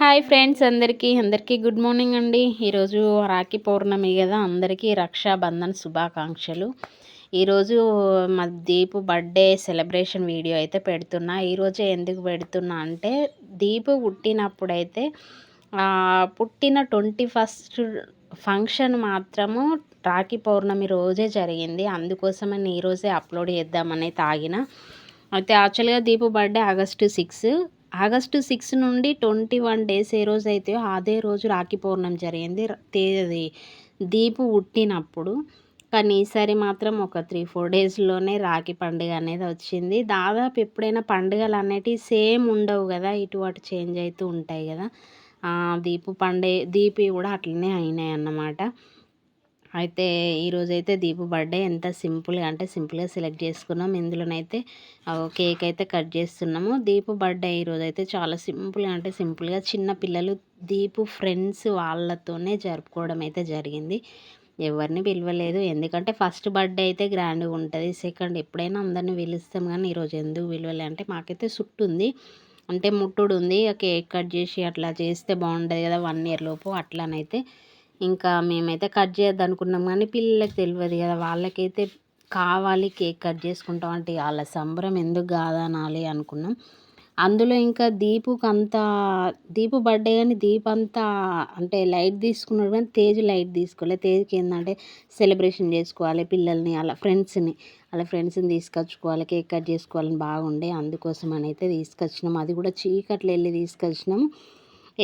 Hi friends అందరికీ అందరికీ good morning అండి. ఈరోజు రాఖీ పౌర్ణమి కదా అందరికీ రక్షాబంధన్ శుభాకాంక్షలు. ఈరోజు మా దీపు బర్త్డే సెలబ్రేషన్ వీడియో అయితే పెడుతున్నా. ఈరోజే ఎందుకు పెడుతున్నా అంటే దీపు పుట్టినప్పుడైతే పుట్టిన ట్వంటీ ఫస్ట్ ఫంక్షన్ మాత్రము రాఖీ పౌర్ణమి రోజే జరిగింది. అందుకోసమని ఈరోజే అప్లోడ్ చేద్దామని తాగిన. అయితే యాక్చువల్గా Deepu birthday August six. August six నుండి ట్వంటీ వన్ డేస్ ఏ రోజు అయితే అదే రోజు రాఖీ పౌర్ణమి జరిగింది. తేదీ దీపు పుట్టినప్పుడు కానీ ఈసారి మాత్రం ఒక త్రీ ఫోర్ డేస్లోనే రాఖీ పండుగ అనేది వచ్చింది. దాదాపు ఎప్పుడైనా పండుగలు అనేటివి సేమ్ ఉండవు కదా ఇటు అటు చేంజ్ అవుతూ ఉంటాయి కదా. దీపు పండే దీపి కూడా అట్లనే అయినాయి అన్నమాట అయితే ఈరోజైతే దీపు బర్త్డే. ఎంత సింపుల్గా అంటే సింపుల్గా సెలెక్ట్ చేసుకున్నాం. ఇందులోనైతే కేక్ అయితే కట్ చేస్తున్నాము. దీపు బర్త్డే ఈరోజైతే చాలా సింపుల్గా అంటే సింపుల్గా చిన్న పిల్లలు దీపు ఫ్రెండ్స్ వాళ్ళతోనే జరుపుకోవడం అయితే జరిగింది. ఎవరిని పిలవలేదు. ఎందుకంటే ఫస్ట్ బర్త్డే అయితే గ్రాండ్గా ఉంటుంది. సెకండ్ ఎప్పుడైనా అందరిని పిలుస్తాం కానీ ఈరోజు ఎందుకు పిలవలే? అంటే మాకైతే సుట్టు ఉంది. అంటే ముట్టుడు ఉంది. కేక్ కట్ చేసి అట్లా చేస్తే బాగుంటుంది కదా వన్ ఇయర్ లోపు. అట్లానైతే ఇంకా మేమైతే కట్ చేయొద్దు అనుకున్నాం కానీ పిల్లలకి తెలియదు కదా వాళ్ళకైతే కావాలి కేక్ కట్ చేసుకుంటాం అంటే వాళ్ళ సంబరం ఎందుకు కాదనాలి అనుకున్నాం. అందులో ఇంకా దీపుకి అంత దీపు బర్త్డే కానీ దీప్ అంతా అంటే లైట్ తీసుకున్నాడు కానీ తేజ్ లైట్ తీసుకోలే. తేజ్కి ఏంటంటే సెలబ్రేషన్ చేసుకోవాలి పిల్లల్ని అలా ఫ్రెండ్స్ని అలా ఫ్రెండ్స్ని తీసుకొచ్చుకోవాలి కేక్ కట్ చేసుకోవాలని బాగుండే అందుకోసం అని అయితే తీసుకొచ్చినాం. అది కూడా చీకట్లు వెళ్ళి తీసుకొచ్చినాము.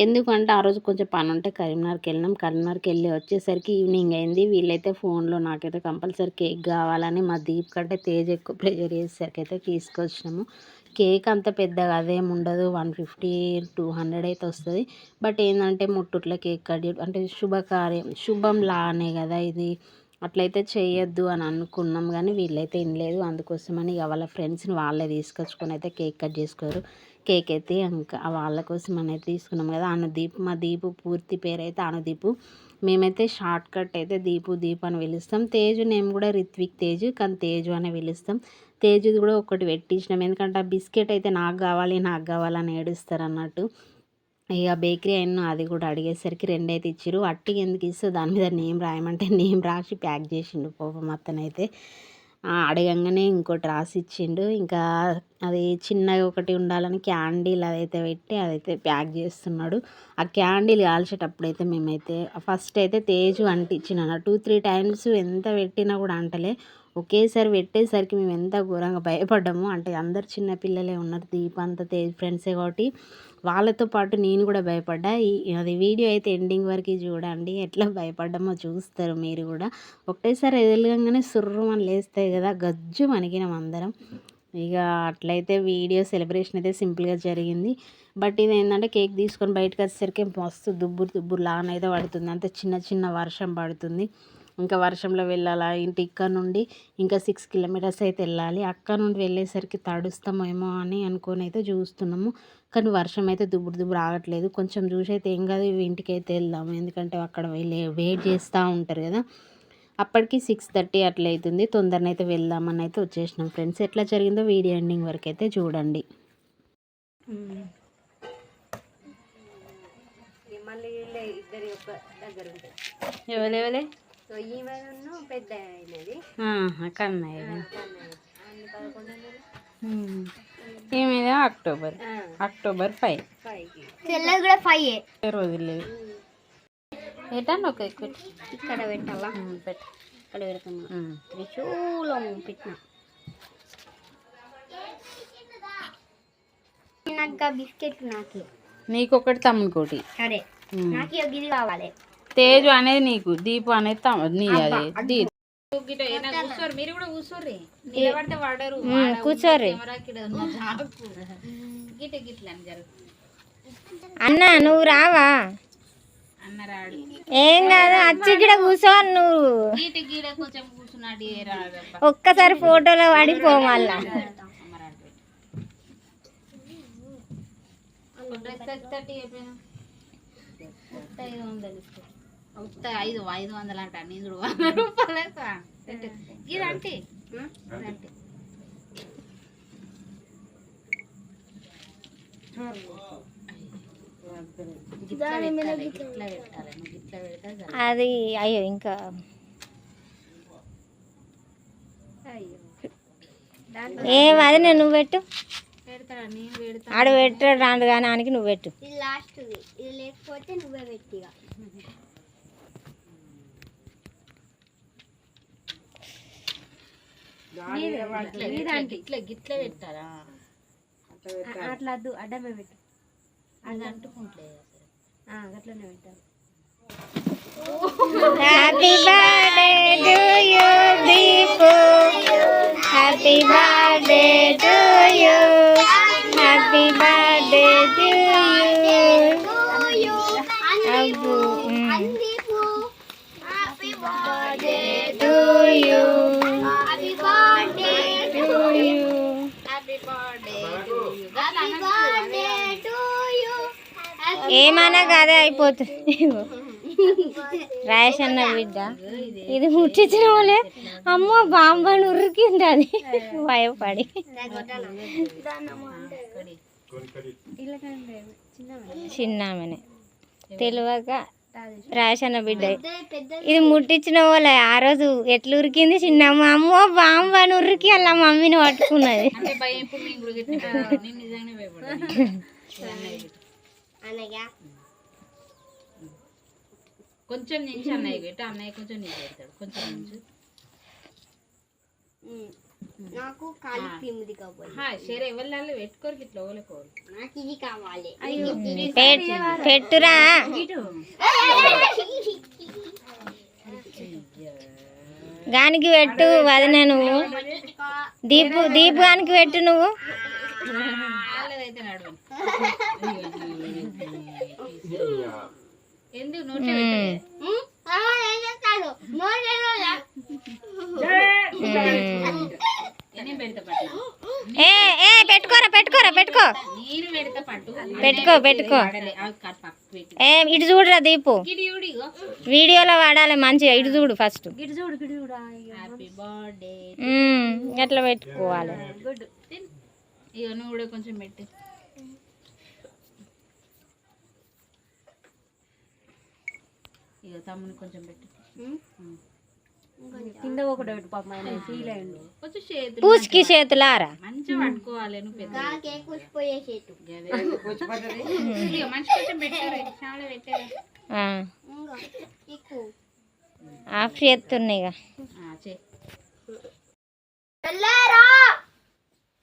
ఎందుకంటే ఆ రోజు కొంచెం పని ఉంటే కరీంనగర్కి వెళ్ళినాం. కరీంనగర్కి వెళ్ళి వచ్చేసరికి ఈవినింగ్ అయింది. వీళ్ళైతే ఫోన్లో నాకైతే కంపల్సరీ కేక్ కావాలని మా దీప్ కంటే తేజ్ ఎక్కువ ప్రెజర్ చేసేసరికి అయితే తీసుకొచ్చినాము. కేక్ అంత పెద్దగా అదేం ఉండదు. వన్ ఫిఫ్టీ టూ హండ్రెడ్ అయితే వస్తుంది. బట్ ఏంటంటే ముట్టుట్ల కేక్ కట్ అంటే శుభకార్యం శుభం లానే కదా ఇది. అట్లయితే చేయొద్దు అని అనుకున్నాం కానీ వీళ్ళైతే వినలేదు అందుకోసమని ఇక వాళ్ళ ఫ్రెండ్స్ని వాళ్ళే తీసుకొచ్చుకొని అయితే కేక్ కట్ చేసుకోరు. కేక్ అయితే ఇంకా వాళ్ళ కోసం అనేది తీసుకున్నాం కదా. అనుదీప్ మా దీపు పూర్తి పేరు అయితే అనుదీపు. మేమైతే షార్ట్ కట్ అయితే దీపు దీప్ అని పిలుస్తాం. తేజు నేమ్ కూడా రిత్విక్ తేజు కానీ తేజు అని పిలుస్తాం. తేజుది కూడా ఒకటి పెట్టించినాం. ఎందుకంటే ఆ బిస్కెట్ అయితే నాకు కావాలి నాకు కావాలని ఏడుస్తారు అన్నట్టు. ఇక బేకరీ అయిన అది కూడా అడిగేసరికి రెండైతే ఇచ్చారు అట్టికి ఎందుకు ఇస్తే దాని మీద నేమ్ రాయమంటే నేమ్ రాసి ప్యాక్ చేసిండు పాపం అతనైతే అడగంగానే ఇంకోటి రాసి ఇచ్చిండు ఇంకా అది చిన్నగా ఒకటి ఉండాలని క్యాండిల్ అదైతే పెట్టి అదైతే ప్యాక్ చేస్తున్నాడు. ఆ క్యాండిల్ కాల్చేటప్పుడు అయితే మేమైతే ఫస్ట్ అయితే తేజు అంటించిన టూ త్రీ టైమ్స్ ఎంత పెట్టినా కూడా అంటలే. ఒకేసారి పెట్టేసరికి మేము ఎంత ఘోరంగా భయపడ్డాము. అంటే అందరు చిన్న పిల్లలే ఉన్నారు. దీప అంత తేజ్ ఫ్రెండ్సే కాబట్టి వాళ్ళతో పాటు నేను కూడా భయపడ్డా. ఈ అది వీడియో అయితే ఎండింగ్ వరకు చూడండి. ఎట్లా భయపడ్డామో చూస్తారు మీరు కూడా. ఒకటేసారి ఎదురుగానే సుర్రు అని లేస్తాయి కదా. గజ్జు మనకినాం అందరం. ఇక అట్లయితే వీడియో సెలబ్రేషన్ అయితే సింపుల్గా జరిగింది. బట్ ఇది ఏంటంటే కేక్ తీసుకొని బయటకు వచ్చేసరికి మస్తు దుబ్బురు దుబ్బురు లాన్ అయితే పడుతుంది. అంతే చిన్న చిన్న వర్షం పడుతుంది. ఇంకా వర్షంలో వెళ్ళాలా? ఇంటి ఇక్కడ నుండి ఇంకా సిక్స్ కిలోమీటర్స్ అయితే వెళ్ళాలి. అక్కడ నుండి వెళ్ళేసరికి తడుస్తామేమో అని అనుకొని అయితే చూస్తున్నాము. కానీ వర్షం అయితే దుబ్బుడు దుబ్బుడు ఆగట్లేదు కొంచెం చూసి అయితే ఏం కాదు ఇంటికి అయితే వెళ్దాము. ఎందుకంటే అక్కడ వెళ్ళి వెయిట్ చేస్తూ ఉంటారు కదా. అప్పటికి సిక్స్ థర్టీ అట్లా అవుతుంది. తొందరనైతే అయితే వెళ్దామని అయితే వచ్చేసినాం ఫ్రెండ్స్. ఎట్లా జరిగిందో వీడియో ఎండింగ్ వరకు అయితే చూడండి. ఎవరెవరే పెద్ద కన్నయ్య అక్టోబర్. October five. తెల్లది కూడా ఫైవ్ రోజులు లేదు పెట్టండి ఒక ఇక్కడ పెట్టాలా? పెట్టు. ఇక్కడ పెడుతున్నా త్రిశూలం పెట్టిన. నాకు బిస్కెట్ నాకు. నీకు ఒకటి. తమ్ముకోటి సరే నాకు ఇది కావాలి. తేజు అనేది నీకు దీపు అనేది తమ నీ అది కూర్చోర్రి. అన్న నువ్వు రావా? ఏం కాదు అచ్చి గిడ కూర్చో నువ్వు. ఒక్కసారి ఫోటోలో పడిపో మళ్ళా ఐదు ఐదు వందలు అంట. నేను వంద రూపాయలు ఇదంటే ఇదంటే. అది అయ్యో ఇంకా. ఏం అది నేను నువ్వు పెట్టు. ఆడ పెట్టాడు రాండు కానీ ఆనికి నువ్వు పెట్టు. ఇది లాస్ట్ ఇది లేకపోతే నువ్వే పెట్టిగా గిట్ల గిట్ల గిట్ల గిట్ల పెట్టాలా అట్లా వద్దు అడ్డమే పెట్టు అది అంటుకుంటలేదు అసలు అట్లనే పెట్టాలి happy birthday to you Deepu happy birthday to you happy birthday to you Abbu happy birthday to you ఏమన్నా కదే అయిపోతుంది. రాయేష్ అన్న బిడ్డ. ఇది ముట్టించిన వాళ్ళే అమ్మో బాంబని ఉరికింది అది. భయపడి. చిన్నామనే. తెలియక రాయేష్ బిడ్డ. ఇది ముట్టించిన వాళ్ళే ఆ రోజు ఎట్లా ఉరికింది చిన్నమ్మ? అమ్మో బాంబని ఉరికి అలా మమ్మీని పట్టుకున్నది. అనగా కొంచెం నుంచి అన్నయ్య పెట్టు అన్నయ్య కొంచెం నీకు పెడతాడు కొంచెం నుంచి నాకు కాలి తిమ్మిది కావాలి హా, సరే ఎవరు పెట్టుకోరు ఇట్లా ఓలకోరు నాకు ఇది కావాలి పెట్- పెట్టురా గానికి పెట్టు వదిన నువ్వు దీపు దీపు గానికి పెట్టు నువ్వు వాళ్ళదైతే నడవని. ఎందుకు నోట్లో ఉమ్. ఏం ఏ ఏ పెట్టుకోరా పెట్టుకోరా పెట్టుకో. నేను పెడతా పట్టు. పెట్టుకో పెట్టుకో. ఏ ఇటు చూడురా దీపు. వీడియోలో వాడాలి మంచిగా ఇటు చూడు ఫస్ట్. ఎట్లా పెట్టుకోవాలి? నువ్వు కూడా కొంచెం పెట్టు. ఇగో తమ్ముని కొంచెం పెట్టు. కింద ఒకటి పెట్టు పాపం ఫీల్ అయ్యండు. కొంచెం చేతులు చేతులారా? మంచిగా పట్టుకోవాలి నువ్వు పెద్ద కేక్ కూసిపోయే చేతు ఇగో మంచి కొంచెం పెట్టారు చాలా ఇంకా ఆఫ్ చేస్తున్నాయి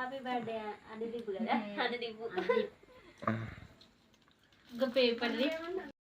హ్యాపీ బర్త్డే అని దిప్పు కదా? అని దిప్పు ఇంకా పేపర్